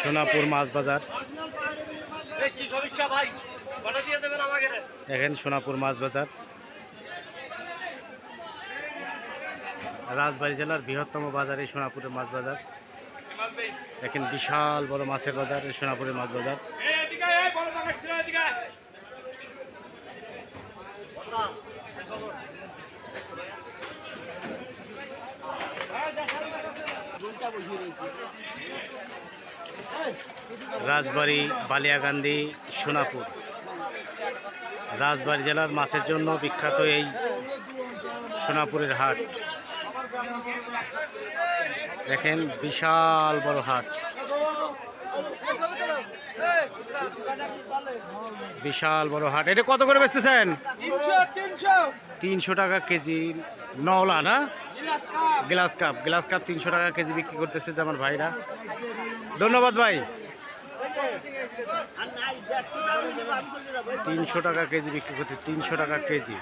সোনাপুর মাছ বাজার? দেখেন সোনাপুর মাছ বাজার। রাজবাড়ী জেলার বৃহত্তম বাজার এই সোনাপুরের মাছ বাজার। দেখেন বিশাল বড় মাছের বাজার এই সোনাপুরের মাছ বাজার। রাজবাড়ী বালিয়াকান্দি সোনাপুর। রাজবাড়ী জেলার মাছের জন্য বিখ্যাত এই সোনাপুরের হাট। দেখেন বিশাল বড় হাট। বিশাল বড় হাট। এটা কত করে বেচতেছেন? তিনশো টাকা কেজি। নওলা না? Glass cup. গ্লাস কাপ তিনশো টাকা কেজি বিক্রি করতেছে আমার ভাইরা। ধন্যবাদ ভাই। তিনশো টাকা কেজি বিক্রি করতে, তিনশো টাকা কেজি।